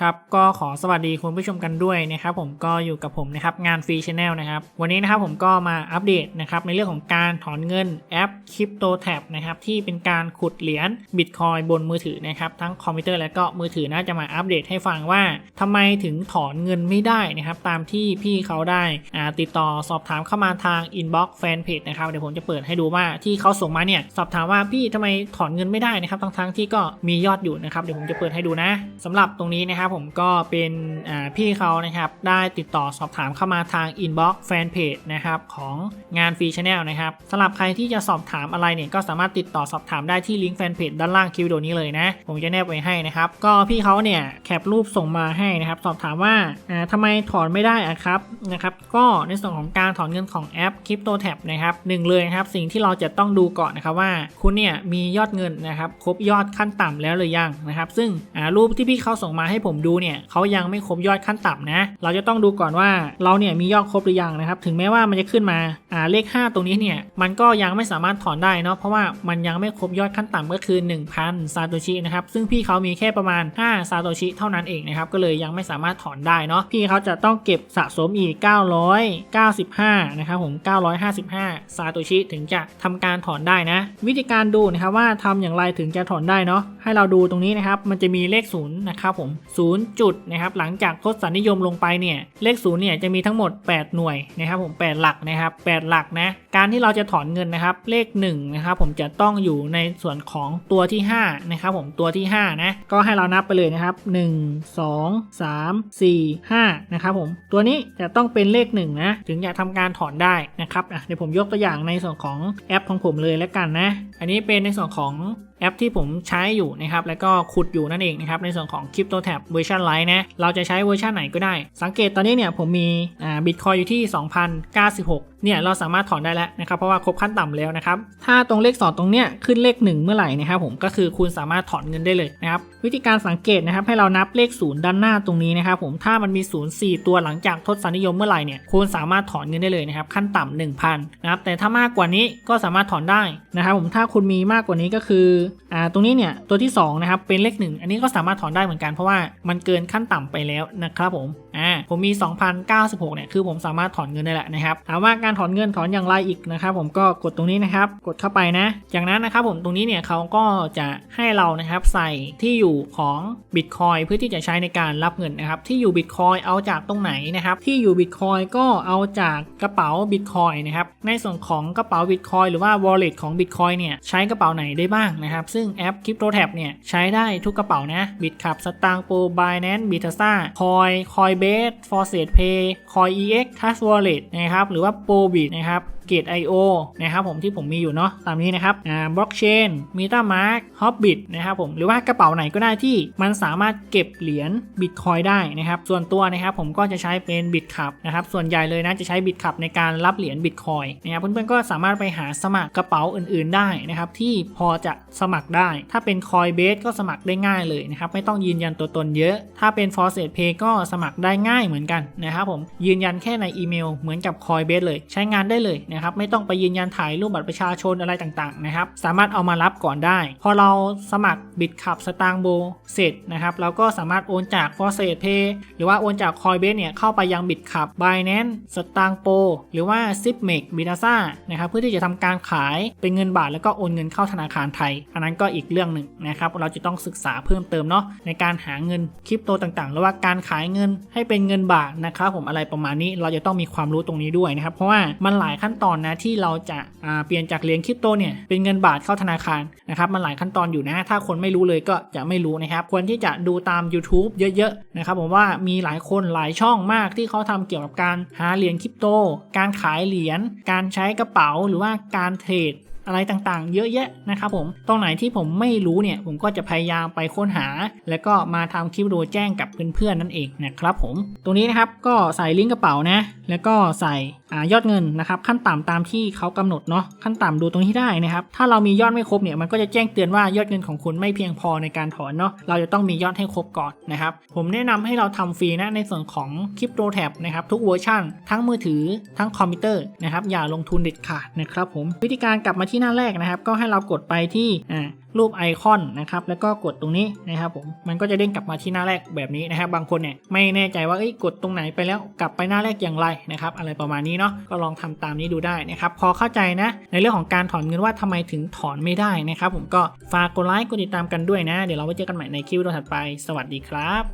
ครับก็ขอสวัสดีคุณผู้ชมกันด้วยนะครับผมก็อยู่กับผมนะครับงานฟรีชแนลนะครับวันนี้นะครับผมก็มาอัปเดตนะครับในเรื่องของการถอนเงินแอป Crypto Tab นะครับที่เป็นการขุดเหรียญบิตคอยบนมือถือนะครับทั้งคอมพิวเตอร์และก็มือถือน่าจะมาอัปเดตให้ฟังว่าทำไมถึงถอนเงินไม่ได้นะครับตามที่พี่เขาได้อ่าติดต่อสอบถามเข้ามาทาง Inbox Fanpage นะครับเดี๋ยวผมจะเปิดให้ดูว่าที่เขาส่งมาเนี่ยสอบถามว่าพี่ทำไมถอนเงินไม่ได้นะครับทั้งๆที่ก็มียอดอยู่นะครับเดี๋ยวผมจะเปิดให้ดูนะสำหรับตรงนี้นะครับผมก็เป็นพี่เขานะครับได้ติดต่อสอบถามเข้ามาทาง Inbox Fanpage นะครับของงานฟรีชาแนลนะครับสำหรับใครที่จะสอบถามอะไรเนี่ยก็สามารถติดต่อสอบถามได้ที่ลิงก์แฟนเพจด้านล่างคลิปวิดีโอนี้เลยนะ ผมจะแนบไว้ให้นะครับ ก็พี่เขาเนี่ยแคปรูปส่งมาให้นะครับ สอบถามว่าอ่าทำไมถอนไม่ได้อะครับนะครับ ก็ในส่วนของการถอนเงินของแอป Crypto Tab นะครับหนึ่งเลยนะครับสิ่งที่เราจะต้องดูก่อนนะครับว่าคุณเนี่ยมียอดเงินนะครับครบยอดขั้นต่ำแล้วหรือยังนะครับ ซึ่งรูปที่พี่เขาส่งมาให้ผมดูเนี่ยเขายังไม่ครบยอดขั้นต่ำนะ เราจะต้องดูก่อนว่าเราเนี่ยมียอดครบหรือยังนะครับ ถึงแม้ว่ามันจะขึ้นมาอ่าเลข 5 ตรงนี้เนี่ยมันก็ยังไม่สามารถถอนได้เนาะเพราะว่ามันยังไม่ครบยอดขั้นต่ำก็คือ 1,000 ซาโตชินะครับซึ่งพี่เขามีแค่ประมาณ 5 ซาโตชิเท่านั้นเองนะครับก็เลยยังไม่สามารถถอนได้เนาะพี่เขาจะต้องเก็บสะสมอีก 995 นะครับผม 955 ซาโตชิถึงจะทำการถอนได้นะ วิธีการดูนะครับว่าทำอย่างไรถึงจะถอนได้เนาะให้เราดูตรงนี้นะครับมันจะมีเลข0นะครับผม0จุดนะครับหลังจากทศนิยมลงไปเนี่ยเลข0เนี่ยจะมีทั้งหมด 8 หน่วยนะครับผม 8 หลักนะครับ8หลักนะการที่เราจะถอนเงินนะครับเลข1นะครับผมจะต้องอยู่ในส่วนของตัวที่5นะครับผมตัวที่5นะก็ให้เรานับไปเลยนะครับ 1 2 3 4 5นะครับผมตัวนี้จะต้องเป็นเลข1นะถึงจะทำการถอนได้นะครับเดี๋ยวผมยกตัวอย่างในส่วนของแอปของผมเลยแล้วกันนะ อันนี้เป็นในส่วนของ แอปที่ผมใช้อยู่นะครับแล้วก็ขุดอยู่นั่นเองนะครับในส่วนของ Crypto Tab เวอร์ชันไลท์นะเราจะใช้เวอร์ชันไหนก็ได้ สังเกตตอนนี้เนี่ยผมมีบิตคอยอยู่ที่ 2,096 เนี่ยเราสามารถถอนได้แล้วนะครับเพราะว่าครบขั้นต่ำแล้วนะครับถ้าตรงเลข 2 ตรงเนี้ยขึ้นเลข 1 เมื่อไหร่นะครับผมก็คือคุณสามารถถอนเงินได้เลยนะครับวิธีการสังเกตนะครับให้เรานับเลข 0 ด้านหน้าตรงนี้นะครับผมถ้ามันมี 0 4 ตัวหลังจากทศนิยมเมื่อไหร่เนี่ยคุณสามารถถอนเงินได้เลยนะครับขั้นต่ำ1,000นะครับแต่ถ้ามากกว่านี้ก็สามารถถอนได้นะครับผมถ้าคุณมีมากกว่านี้ก็คืออ่าตรงนี้เนี่ยตัวที่2นะครับเป็นเลข 1 อันนี้ก็สามารถถอนได้เหมือนกันเพราะว่ามันเกินขั้นต่ำไปแล้วนะครับผม อ่าผมมี 2,096เนี่ยคือผมสามารถถอนเงินได้แหละนะครับถามว่าการถอนเงินถอนอย่างไรอีกนะครับผมก็กดตรงนี้นะครับกดเข้าไปนะ จากนั้นนะครับผมตรงนี้เนี่ยเขาก็จะให้เรานะครับใส่ที่อยู่ของ Bitcoin เพื่อที่จะใช้ในการรับเงินนะครับที่อยู่ Bitcoin เอาจากตรงไหนนะครับที่อยู่ Bitcoin ก็เอาจากกระเป๋า Bitcoin นะครับในส่วนของกระเป๋า Bitcoin หรือว่า Wallet ของ Bitcoin เนี่ยใช้กระเป๋าไหนได้บ้างนะครับซึ่งแอป CryptoTab เนี่ยใช้ได้ทุกกระเป๋านะ Bitcap Stangpo Binance Bitasa Coin Coinbase Faucet Pay Coin EX Trust Wallet นะครับหรือว่า Probit นะครับ เกต IO นะครับผมที่ผมมีอยู่เนาะตามนี้นะครับอ่าบล็อกเชนมีตามาร์คฮอบบิทนะครับผมหรือว่ากระเป๋าไหนก็ได้ที่มันสามารถเก็บเหรียญบิตคอยได้นะครับส่วนตัวนะครับผมก็จะใช้เป็นบิตคับนะครับส่วนใหญ่เลยนะจะใช้บิตคับในการรับเหรียญบิตคอยนะครับเพื่อนๆก็สามารถไปหาสมัครกระเป๋าอื่นๆได้นะครับที่พอจะสมัครได้ ถ้าเป็น Coinbase ก็สมัครได้ง่ายเลยนะครับไม่ต้องยืนยันตัวตนเยอะ ถ้าเป็น f o r c e t Pay ก็สมัครได้ง่ายเหมือนกันนะครับผมยืนยันแค่ในอีเมลเหมือนกับ Coinbase เลย ใช้งานได้เลยนะครับไม่ต้องไปยืนยันถ่ายรูปบัตรประชาชนอะไรต่างๆนะครับสามารถเอามารับก่อนได้ พอเราสมัครบิตคับสตางโบเสร็จนะครับเราก็สามารถโอนจาก f o r c e t Pay หรือว่าโอนจาก Coinbase เนี่ยเข้าไปยังบิตคับ Binance สตางโปหรือว่า s i p m e x b i t a s a นะครับเพื่อที่จะทำการขายเป็นเงินบาทแล้วก็โอนเงินเข้าธนาคารไทย อันนั้นก็อีกเรื่องหนึ่งนะครับเราจะต้องศึกษาเพิ่มเติมเนาะในการหาเงินคริปโตต่างๆ หรือว่าการขายเงินให้เป็นเงินบาทนะครับผมอะไรประมาณนี้เราจะต้องมีความรู้ตรงนี้ด้วยนะครับเพราะว่ามันหลายขั้นตอนนะที่เราจะาเปลี่ยนจากเหรียญคริปโตเนี่ยเป็นเงินบาทเข้าธนาคารนะครับมันหลายขั้นตอนอยู่นะ ถ้าคนไม่รู้เลยก็จะไม่รู้นะครับควรที่จะดูตาม YouTube เยอะๆนะครับผมว่ามีหลายคนหลายช่องมากที่เขาทำเกี่ยวกับการหาเหรียญคริปโต การขายเหรียญการใช้กระเป๋าหรือว่าการเทรดอะไรต่างๆ เยอะแยะนะครับผม ตรงไหนที่ผมไม่รู้เนี่ย ผมก็จะพยายามไปค้นหา แล้วก็มาทำคลิปวิดีโอแจ้งกับเพื่อนๆนั่นเองนะครับผม ตรงนี้นะครับก็ใส่ลิงก์กระเป๋านะ แล้วก็ใส่อยอดเงินนะครับ ขั้นต่ำตามที่เขากำหนดเนาะขั้นต่ำดูตรงที่ได้นะครับ ถ้าเรามียอดไม่ครบเนี่ยมันก็จะแจ้งเตือนว่ายอดเงินของคุณไม่เพียงพอในการถอนเนาะเราจะต้องมียอดให้ครบก่อนนะครับ ผมแนะนำให้เราทำฟรีนะในส่วนของคริปโตแท็บนะครับทุกเวอร์ชันทั้งมือถือทั้งคอมพิวเตอร์นะครับอย่าลงทุนเด็ดขาดนะครับผมวิธีการกลับมาที่หน้าแรกนะครับ ก็ให้เรากดไปที่รูปไอคอนนะครับแล้วก็กดตรงนี้นะครับผมมันก็จะเด้งกลับมาที่หน้าแรกแบบนี้นะครับบางคนเนี่ยไม่แน่ใจว่าเอ้ยกดตรงไหนไปแล้วกลับไปหน้าแรกอย่างไรนะครับอะไรประมาณนี้เนาะก็ลองทำตามนี้ดูได้นะครับพอเข้าใจนะ ในเรื่องของการถอนเงินว่าทำไมถึงถอนไม่ได้นะครับผมก็ฝากกดไลค์กดติดตามกันด้วยนะ เดี๋ยวเราไว้เจอกันใหม่ในคลิปวิดีโอถัดไป สวัสดีครับ